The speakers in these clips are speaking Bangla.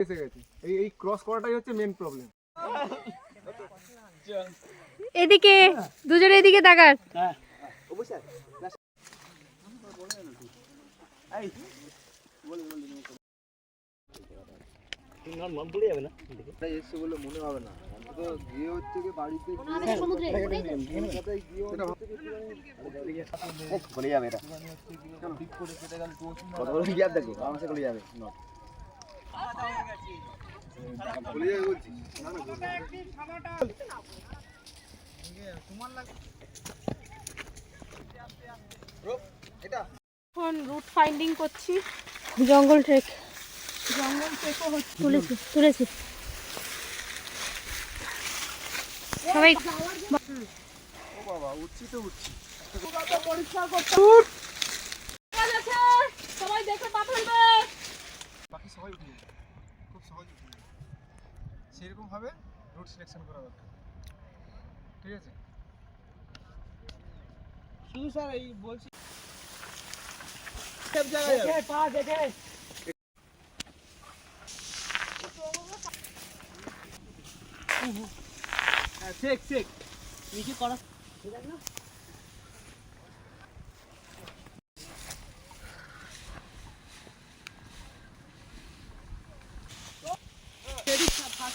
এসে গেছে এই এই ক্রস করাটাই হচ্ছে মেন প্রবলেম এদিকে দুজনে এদিকে তাকার এসছে বলে মনে হবে না অন্তত গিয়ে হচ্ছে কি বাড়িতে গলে যাবে এখন রুট ফাইন্ডিং করছি। জঙ্গল ট্রেক জঙ্গল ট্রেকও হচ্ছে তুলেছি তুলেছি। সবাই বাবা উঠছি তো উঠছি সবাই দেখে পা ফেলবে সবাই উঠে যাবে খুব সহজ উঠে যাবে। সেরকম ভাবে রুট সিলেকশন করা দরকার। ঠিক আছে? শুধু স্যার এই বলছি সব পা দেখে। হ্যাঁ চেক চেক নিচে করা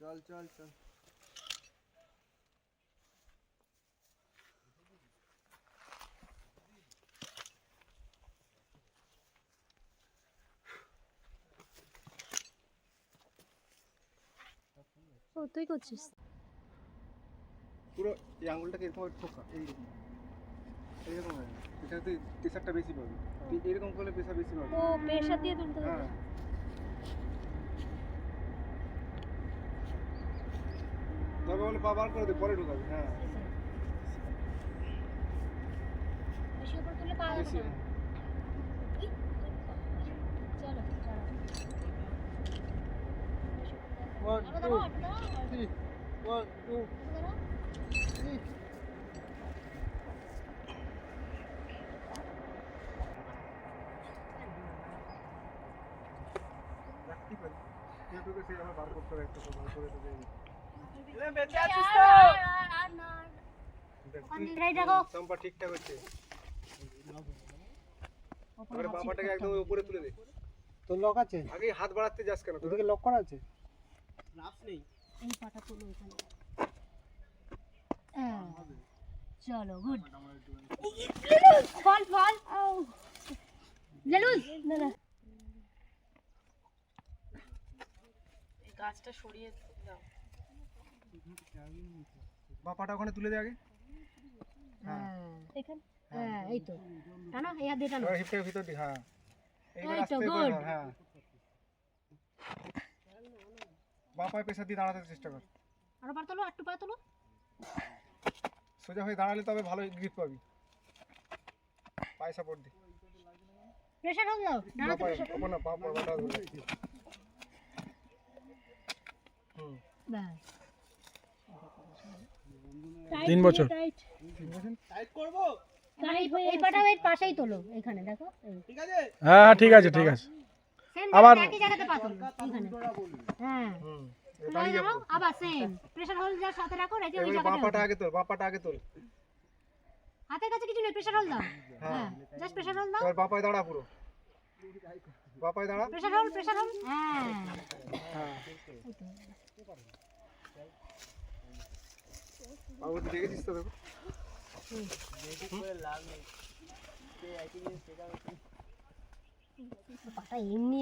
চল চল চল ও তুই করছিস পুরো এই আঙুলটাকে এরকম ভাবে ঠোকা এইরকম এরকম হয়। প্রেশারটা বেশি পাবে। এরকম করলে প্রেশার বেশি পাবে। ও হ্যাঁ। বলে পা বার করে দে পরে ঢুকাবে হ্যাঁ। বেশি উপর ঠিকঠাক হচ্ছে। বাবাটাকে একদম উপরে তুলে দে। তোর লক আছে? আগে হাত বাড়াতে যাস কেন? তোদেরকে লক করা আছে? এই পাটা তুলো এখানে। হ্যাঁ। চলো গুড ফল ফল। জেলুস না না। বাপাটা ওখানে তুলে দে আগে। এখানে? হ্যাঁ। এই তো। টানো এই হাত দিয়ে টানো। এবার ভিতর দি হ্যাঁ। এই তো. ধর, হ্যাঁ। বাপায় পেশা দিয়ে দাঁড়াতে চেষ্টা কর। আরও পা তোলো একটু পা তোলো। সোজা হয়ে দাঁড়ালে তবে ভালো গ্রিপ পাবি। পায়ে সাপোর্ট দি। প্রেশার হোক দাও প্রেশার ওপর না বাপা বাটা তিন বছর। টাইট ঠিক এই পাটা এর পাশেই তোলো এখানে দেখো। হ্যাঁ হ্যাঁ ঠিক আছে ঠিক আছে। আবার- একই জায়গাতে পা এখানে। হ্যাঁ। যাব। আবার সেম প্রেশার হোল যার সাথে রাখো রেখে ওই জায়গাটা বাপাটা আগে তোল বাপাটা আগে তোল। হাতের কাছে কিছু নেই প্রেশার হোল দাও। হ্যাঁ। জাস্ট প্রেশার হোল দাও। এবার বাপায় দাঁড়া পুরো। বাপায় দাঁড়া। প্রেসার হোল প্রেসার হোল হ্যাঁ বাবু তুই দেখেছিস তো দেখো? পাটা এমনি